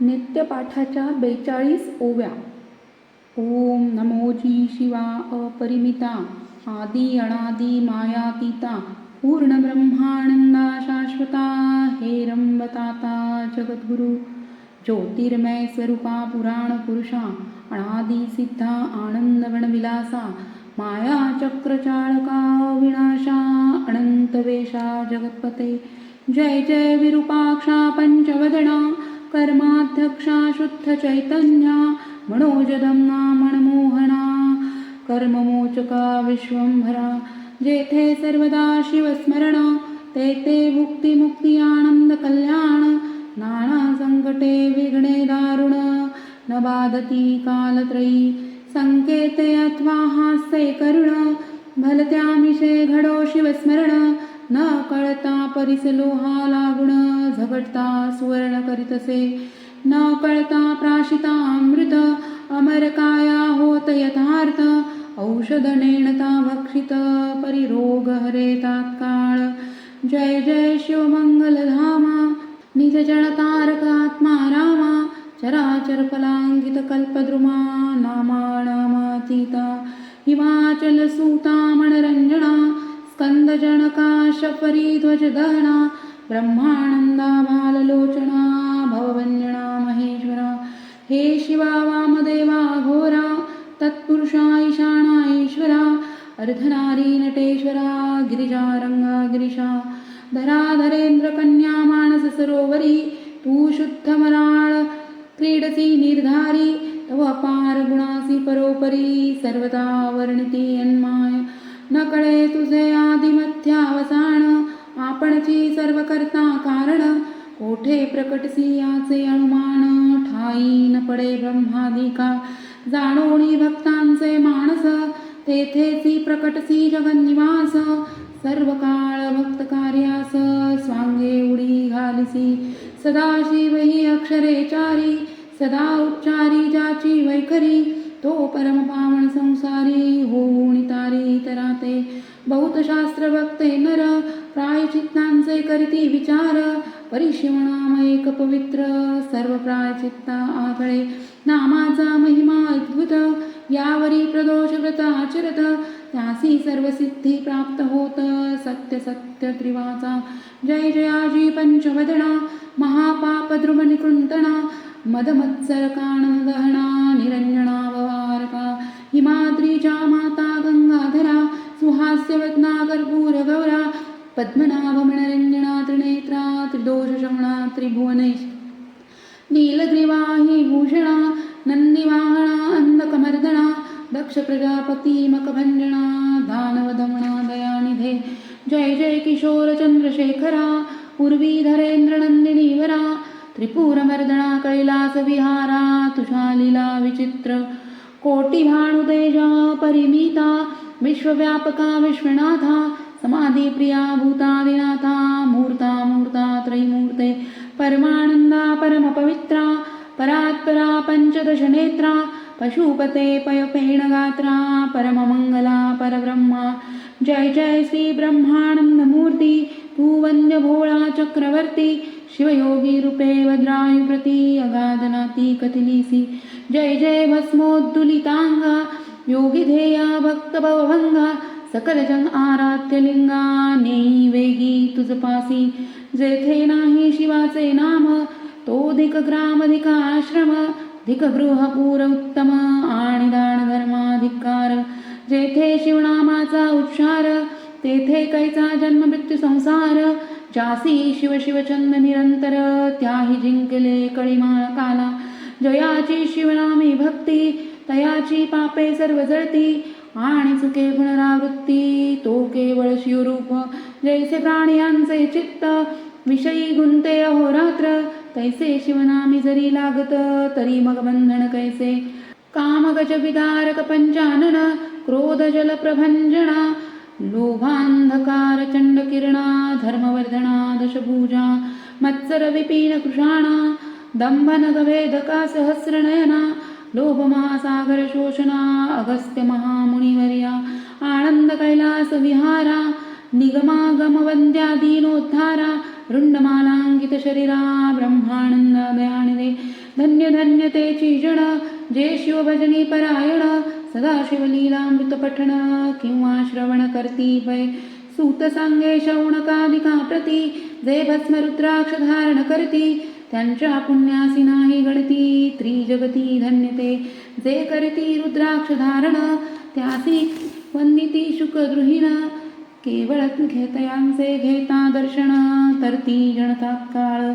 नित्यपाठाच्या बेचाळीस ओव्या. ओम नमोजी शिवा अपरिमिता आदी अनादी मायातीता पूर्ण ब्रह्मानंदा शाश्वता हे रंबताता जगद्गुरु ज्योतिर्मय स्वरूपा पुराण पुरुषा अनादी सिद्धा आनंद विलासा माया विनाशा अनंत वेशा जगत्पते. जय जय विरूपाक्षा पंचवदना कर्माध्यक्षा शुद्ध चैतन्या मनोजदम्ना मनमोहना कर्ममोचका विश्वंभरा जेथे सर्वदा शिवस्मरण ते ते भुक्ती मुक्ती आनंद कल्याण नाना संकटे विघ्ने दारुण न बाधती कालत्रयी संकेते अथवा हास्ये करुण भलत्यामिषे घडो शिवस्मरण न कळता परिसलोहा लागुण झगडता सुवर्ण करीतसे. न कळता प्राशिता अमृत अमर काया होत यथार्थ. औषध नेणता भक्षित परिरोग हरे तात्काळ. जय जय शिवमङ्गलधामा धामा. निज तारक आत्मा रामा. चराचर फलांकित कल्पद्रुमा नामा नामातीता हिमाचल सूता मनरंजना स्कंद जनका बाललोचना महेश्वरा। हे शिवा वामदेवा घोरा तत्पुरुषा ईशाना ईश्वरा अर्धनारी नटेश्वरा गिरिजारंगा गिरिशा। धराधरेन्द्रकन्या मानससरोवरी तू शुद्धमराळ क्रीडसी निर्धारी तव अपार गुणासी परोपरी सर्वदा वर्णिती यन्माय नकळे तुझे आदिमध्यावसान आपणची सर्व करता कारण कोठे प्रकटसी याचे अनुमान ठाई न पडे ब्रह्मादिका? जाणोणी भक्तांचे मानस तेथेची प्रकटसी जगन्निवास सर्व काळ भक्त कार्यास स्वांगे उडी घालिसी. सदाशिव ही अक्षरेचारी सदा उच्चारी जाची वैखरी तो परम पावन संसारी होऊन तारी तराते। बहुत शास्त्र बघते नर प्रायचित्तांचे करीती विचार। परिशिवनाम एक पवित्र सर्व प्रायचित्ता आगळे। नामाचा महिमा अद्भुत यावरी प्रदोष व्रत आचरत। त्यासी सर्व सिद्धी प्राप्त होत सत्य सत्य त्रिवाचा। जय जयाजी पंचवदना महापाप द्रुम निरञ्जनावहारका मदमत्सर ववारका माता गङ्गाधरा सुहास्यवत्ना कर्पूरगौरा गौरा त्रिनेत्रा त्रिदोषशमणा त्रिभुवनेश नीलग्रीवाही भूषणा नन्दिवाहणा अंधकमर्दना दक्ष प्रजापती दयानिधे। जय जय किशोरचन्द्रशेखरा पूर्वीधरेन्द्रनन्दिनीवरा त्रिपुरमर्दना कैलास विहारा तुषालीला विचित्र कोटी परिमिता विश्वव्यापका विश्वनाथा समाधी प्रिया भूतादिनाथा मूर्ता मूर्ता त्रैमूर्ते परमानंदा परमपवित्रा परात्परा पंचदश नेत्रा पशुपते पयपेण गात्रा परममंगला परब्रह्मा जय जय श्री ब्रह्मानंद मूर्ती भोळा चक्रवर्ती शिवयोगी रूपे वज्रायुप्रती अगाधनाती कथिलीसी जय जय भस्मोद्दुलितांगा योगी धेया भक्त भवभंगा सकल जन आराध्य लिंगा नेई वेगी तुझ पासी जेथे नाही शिवाचे नाम तो धिक ग्राम आश्रम धिक उत्तम आणि दान धर्माधिकार। जेथे शिवनामाचा उच्चार तेथे कैचा जन्म मृत्यू संसार जासी शिव शिवचंद निरंतर त्याही जिंकले कळीमाळ काला. जयाची शिवनामी भक्ती तयाची पापे सर्व जळती. आणि चुके पुनरावृत्ती तो केवळ शिवरूप. जैसे प्राणियांचे चित्त विषयी गुंते अहोरात्र. तैसे शिवनामी जरी लागत तरी मग बंधन कैसे? कामगज विदारक पंचानन क्रोध जल लोभान्धकारचण्डकिरणा धर्मवर्धना दशभूजा मत्सरविपीनकृषाणा विपीन कृषाणा सहस्रनयना लोभ महासागर अगस्त्य महामुनिवर्या आनंद कैलास विहारा दयानिदे धन्य धन्यते तेची जे शिवभजनी परायण सदा शिवलीलामृतपठण किंवा श्रवण करती भय सूत सांगे शौनकादिका प्रती जे भस्म रुद्राक्ष धारण करती त्यांच्या पुण्यासी नाही गणती त्रिजगती धन्यते. जे करती रुद्राक्ष धारण त्यासी वंदिती शुकगृहिण केवळ घेतयांचे घेता दर्शन तरती जनतात्काळ.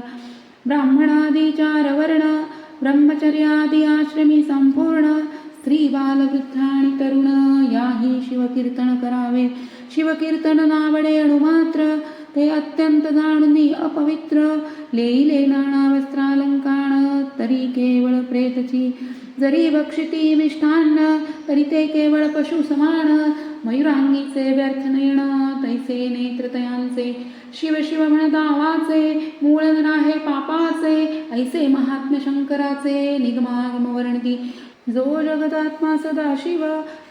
ब्राह्मणादी चार वर्ण ब्रह्मचर्यादी आश्रमी संपूर्ण स्त्री बालवृद्ध आणि तरुण याही शिवकीर्तन करावे. शिवकीर्तन नावडे अणुमात्र ते अत्यंत जाणुनी अपवित्र लेईले नाना वस्त्रालंकाण तरी केवळ प्रेतची. जरी बक्षिती मिष्ठान्न तरी ते केवळ पशु समान मयुरांगीचे व्यर्थ नयन तैसे नेत्रतयांचे शिव शिव म्हणत आवाचे मूळ आहे पापाचे ऐसे महात्म्य शंकराचे निगमागम वर्णती. जो जगदात्मा सदा शिव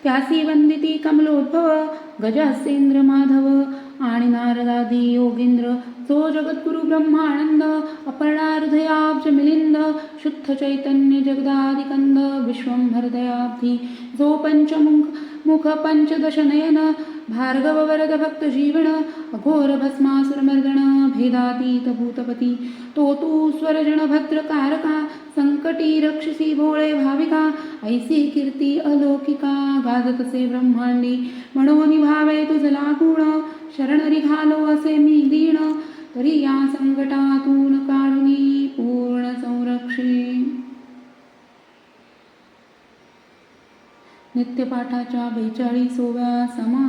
त्यासी वंदिती कमलोद्भव गजासेंद्र माधव आणि नारदादी योगींद्र. जो जगद्गुरु ब्रह्मानंद अपर्णा मिलिंद शुद्ध चैतन्य जगदादिकंद विश्वंभरदयाब्धी जो पंचमुख मुख पंचदश नयन भार्गव वरद भक्त जीवन अघोर भस्मासुर मर्दन भेदातीत भूतपती तो तू स्वरजन भद्र कारका संकटी रक्षसी भोळे भाविका ऐसी कीर्ती अलौकिका गाजतसे ब्रह्मांडी म्हणून भावे तुझ लागून शरणरी असे मी दीण तरी या संकटातून काढुनी। नित्यपाठाच्या बेचाळीसोव्या समा